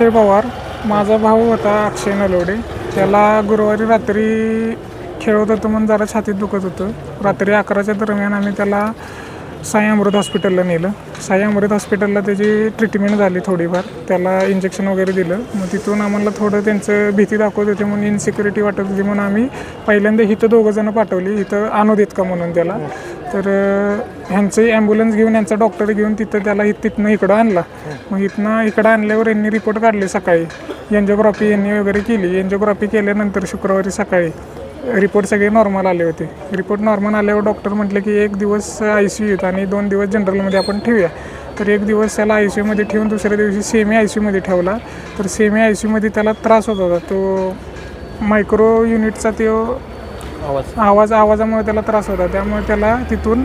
अक्षय पवार. माझा भाऊ होता अक्षय नलोडे. त्याला गुरुवारी रात्री खेळत होतं म्हणून जरा छातीत दुखत होतं. रात्री अकराच्या दरम्यान आम्ही त्याला साई अमृत हॉस्पिटलला नेलं. साई अमृत हॉस्पिटलला त्याची ट्रीटमेंट झाली थोडीफार. त्याला इंजेक्शन वगैरे दिलं. मग तिथून आम्हाला थोडं त्यांचं भीती दाखवत होते म्हणून इनसिक्युरिटी वाटत होती म्हणून आम्ही पहिल्यांदा इथं दोघं जणं पाठवली. इथं आणू देत का म्हणून त्याला. तर ह्यांचं ॲम्ब्युलन्स घेऊन यांचा डॉक्टर घेऊन तिथं त्याला तिथनं इकडं आणला. मग इथनं इकडं आणल्यावर यांनी रिपोर्ट काढले सकाळी. एन्जिओग्राफी यांनी वगैरे केली. एन्जिओग्राफी केल्यानंतर शुक्रवारी सकाळी रिपोर्ट सगळे नॉर्मल आले होते. रिपोर्ट नॉर्मल आल्यावर डॉक्टर म्हटले की एक दिवस आय सी यूत आणि दोन दिवस जनरलमध्ये आपण ठेवूया. तर एक दिवस त्याला आय सी यूमध्ये ठेवून दुसऱ्या दिवशी सेमी आय सी यूमध्ये ठेवला. तर सेमी आय सी यूमध्ये त्याला त्रास होत होता. तो मायक्रो युनिटचा तो आवाज. आवाज आवाजामुळे त्याला त्रास होता. त्यामुळे त्याला तिथून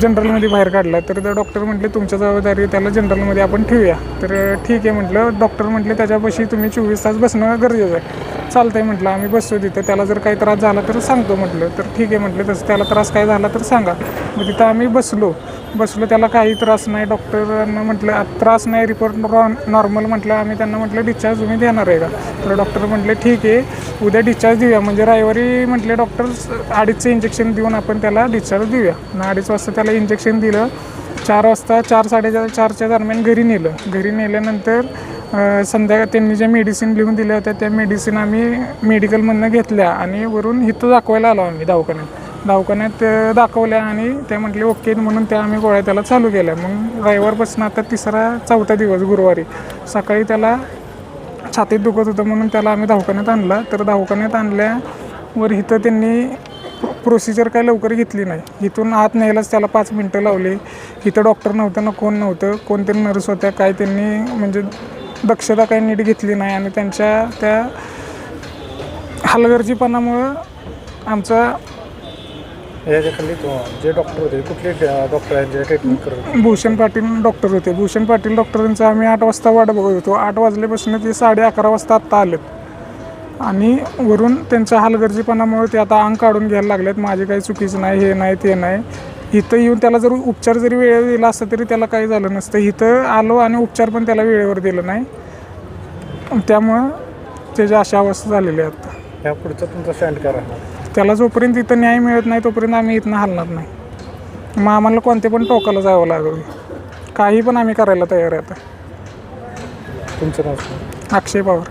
जनरलमध्ये बाहेर काढला. तर त्या डॉक्टर म्हटले तुमच्या जबाबदारी त्याला जनरलमध्ये आपण ठेवूया. तर ठीक आहे म्हटलं. डॉक्टर म्हटले त्याच्यापाशी तुम्ही चोवीस तास बसणं गरजेचं आहे. चालतंय म्हटलं आम्ही बसतो तिथं. त्याला जर काही त्रास झाला तर सांगतो म्हटलं. तर ठीक आहे म्हटलं तसं त्याला त्रास काय झाला तर सांगा. मग तिथं आम्ही बसलो. बसलो त्याला काही त्रास नाही. डॉक्टरांना म्हटलं त्रास नाही रिपोर्ट नॉर्मल म्हटलं आम्ही त्यांना म्हटलं डिस्चार्ज तुम्ही देणार आहे का? तर डॉक्टर म्हटले ठीक आहे उद्या डिस्चार्ज देऊया. म्हणजे रविवारी म्हटले डॉक्टर अडीचचं इंजेक्शन देऊन आपण त्याला डिस्चार्ज देऊया. आणि अडीच वाजता त्याला इंजेक्शन दिलं. चार वाजता चार साडेचार चारच्या दरम्यान घरी नेलं. घरी नेल्यानंतर संध्याकाळ त्यांनी ज्या मेडिसिन लिहून दिल्या होत्या त्या मेडिसिन आम्ही मेडिकलमधनं घेतल्या आणि वरून इथं दाखवायला आलो आम्ही दवाखान्यात. दवाखान्यात दाखवल्या आणि ते म्हटले ओके म्हणून त्या आम्ही गोळ्या त्याला चालू केल्या. मग रविवारपासून आता तिसरा चौथा दिवस गुरुवारी. सकाळी त्याला छातीत दुखत होतं म्हणून त्याला आम्ही दवाखान्यात आणला. तर दवाखान्यात आणल्यावर इथं त्यांनी प्रोसिजर काय लवकर घेतली नाही. इथून आत न्यायलाच त्याला पाच मिनटं लावली. इथं डॉक्टर नव्हतं ना कोण नव्हतं कोणतरी नर्स होत्या काय त्यांनी म्हणजे दक्षता काही नीट घेतली नाही आणि त्यांच्या त्या हलगर्जीपणामुळं आमचा याच्या खाली तो जे डॉक्टर होते कुठले डॉक्टर आहेत जे ट्रीटमेंट करत? भूषण पाटील डॉक्टर होते. भूषण पाटील डॉक्टरांचं आम्ही आठ वाजता वाट बघत होतो. आठ वाजल्यापासून ते साडे अकरा वाजता आत्ता आलेत. आणि वरून त्यांच्या हलगर्जीपणामुळे ते आता अंग काढून घ्यायला लागलेत. माझे काही चुकीचं नाही हे नाही ते नाही. इथं येऊन त्याला जर उपचार जरी वेळेवर दिला असता तरी त्याला काही झालं नसतं. इथं आलो आणि उपचार पण त्याला वेळेवर दिलं नाही. त्यामुळं त्याची अशा अवस्था झालेली आहे आता ह्या पुढचा तुमचा स्टँड राहणार त्याला जोपर्यंत इथं न्याय मिळत नाही तोपर्यंत आम्ही इथनं हलणार नाही. मग आम्हाला कोणते पण टोकाला जावं लागेल. काही पण आम्ही करायला तयार आहे आता. तुमचं नाव सांगा. अक्षय पवार.